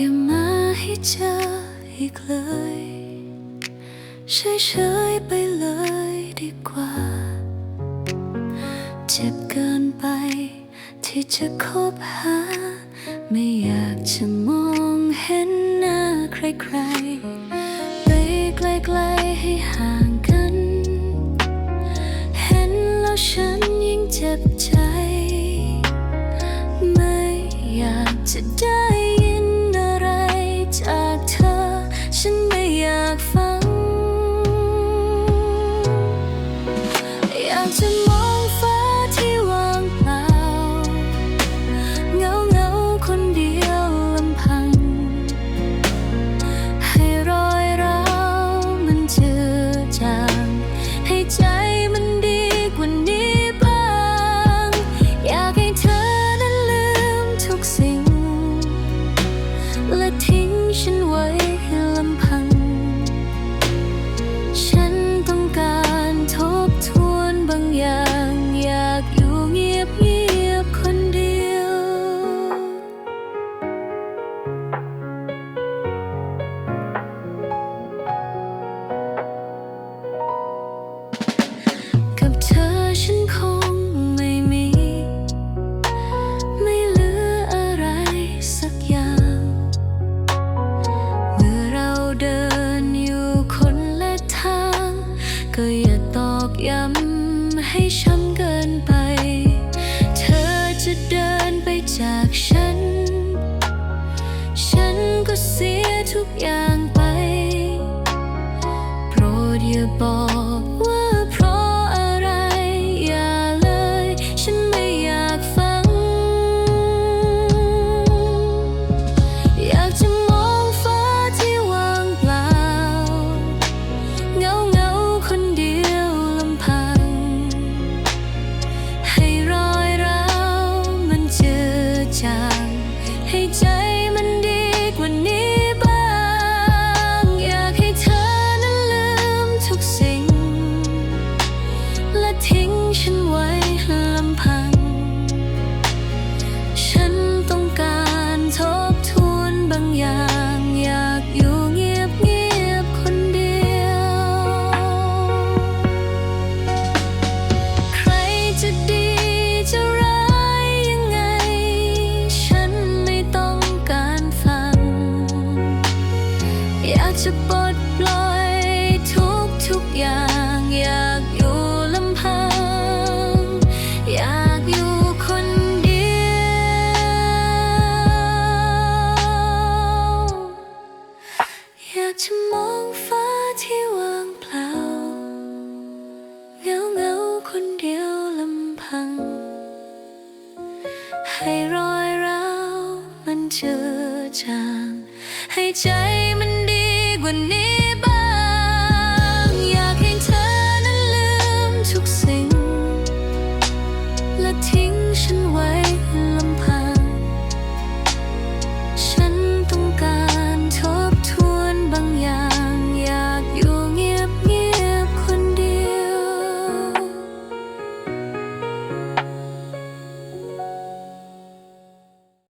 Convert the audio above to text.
อย่ามาให้เจออีกเลยเฉยๆไปเลยดีกว่า เจ็บเกินไป ที่จะคบหา ไม่อยากจะมองเห็นหน้าใครๆ ไปไกลๆให้ห่างกัน เห็นแล้วฉันยิ่งเจ็บใจ ไม่อยากจะได้ jak fan. ทุกอย่าง จะปลดปล่อยทุกทุกอย่างอยากอยู่ลำพัง อยากอยู่คนเดียวอยากจะมองฟ้าที่ว่างเปล่าเงาเงาคนเดียวลำพัง ให้รอยร้าวมันเจอจางให้ใจมัน When it.